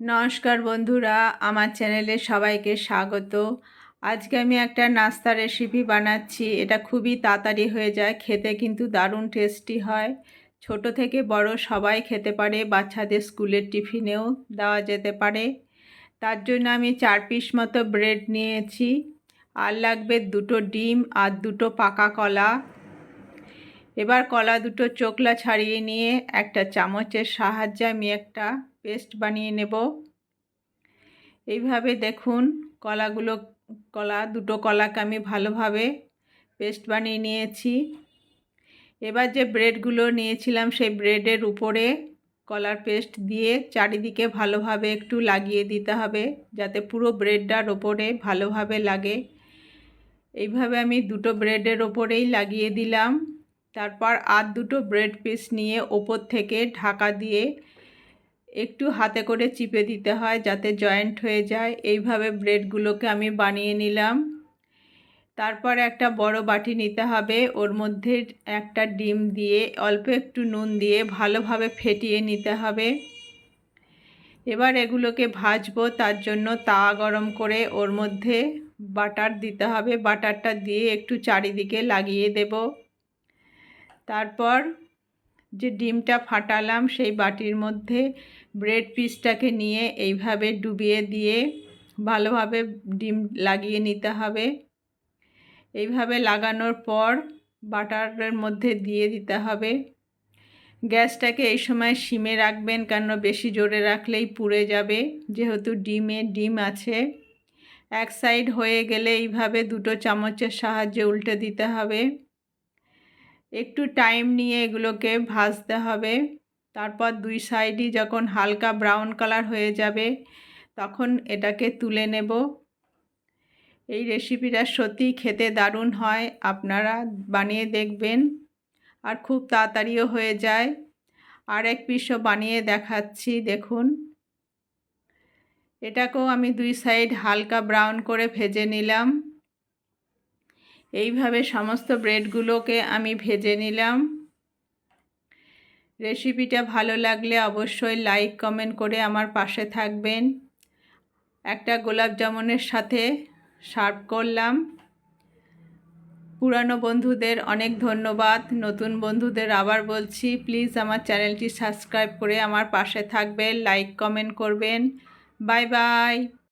নমস্কার বন্ধুরা, আমার চ্যানেলে সবাইকে স্বাগত। আজকে আমি একটা নাস্তা রেসিপি বানাচ্ছি, এটা খুবই তাড়াতাড়ি হয়ে যায়, খেতে কিন্তু দারুণ টেস্টি হয়। ছোট থেকে বড় সবাই খেতে পারে, বাচ্চাদের স্কুলের টিফিনেও দেওয়া যেতে পারে। তার জন্য আমি চার পিস মতো ব্রেড নিয়েছি, আর লাগবে দুটো ডিম আর দুটো পাকা কলা। এবার কলা দুটো চোকলা ছাড়িয়ে নিয়ে একটা চামচের সাহায্যে আমি একটা পেস্ট বানিয়ে নেব। এইভাবে দেখুন কলাগুলো, কলা, দুটো কলাকে আমি ভালোভাবে পেস্ট বানিয়ে নিয়েছি। এবার যে ব্রেডগুলো নিয়েছিলাম সেই ব্রেডের উপরে কলার পেস্ট দিয়ে চারিদিকে ভালোভাবে একটু লাগিয়ে দিতে হবে যাতে পুরো ব্রেডটার ওপরে ভালোভাবে লাগে। এইভাবে আমি দুটো ব্রেডের ওপরেই লাগিয়ে দিলাম। তারপর আর দুটো ব্রেড পিস নিয়ে ওপর থেকে ঢাকা দিয়ে একটু হাতে করে চিপে দিতে হয় যাতে জয়েন্ট হয়ে যায়। এইভাবে ব্রেডগুলোকে আমি বানিয়ে নিলাম। তারপর একটা বড় বাটি নিতে হবে। ওর মধ্যে একটা ডিম দিয়ে, অল্প একটু নুন দিয়ে ভালোভাবে ফেটিয়ে নিতে হবে। এবার এগুলোকে ভাজবো, তার জন্য তা গরম করে ওর মধ্যে বাটার দিতে হবে। বাটারটা দিয়ে একটু চারিদিকে লাগিয়ে দেব। তারপর যে ডিমটা ফাটালাম, সেই বাটির মধ্যে ব্রেড পিসটাকে নিয়ে এইভাবে ডুবিয়ে দিয়ে ভালোভাবে ডিম লাগিয়ে নিতে হবে। এইভাবে লাগানোর পর বাটারের মধ্যে দিয়ে দিতে হবে। গ্যাসটাকে এই সময় সিমে রাখবেন কেন বেশি জোরে রাখলেই পুড়ে যাবে। যেহেতু ডিমে ডিম আছে, এক সাইড হয়ে গেলে এইভাবে দুটো চামচের সাহায্যে উল্টে দিতে হবে। একটু টাইম নিয়ে এগুলোকে ভাজতে হবে। তারপর দুই সাইডই যখন হালকা ব্রাউন কালার হয়ে যাবে, তখন এটাকে তুলে নেব। এই রেসিপিটা সত্যিই খেতে দারুণ হয়, আপনারা বানিয়ে দেখবেন। আর খুব তাড়াতাড়িও হয়ে যায়। আর এক পিসও বানিয়ে দেখাচ্ছি, দেখুন। এটাকেও আমি দুই সাইড হালকা ব্রাউন করে ভেজে নিলাম। এইভাবে সমস্ত ব্রেডগুলোকে আমি ভেজে নিলাম। রেসিপিটা ভালো লাগলে অবশ্যই লাইক, কমেন্ট করে আমার পাশে থাকবেন। একটা গোলাপ জামুনের সাথে সার্ভ করলাম। পুরানো বন্ধুদের অনেক ধন্যবাদ। নতুন বন্ধুদের আবার বলছি, প্লিজ আমার চ্যানেলটি সাবস্ক্রাইব করে আমার পাশে থাকবেন, লাইক, কমেন্ট করবেন। Bye bye.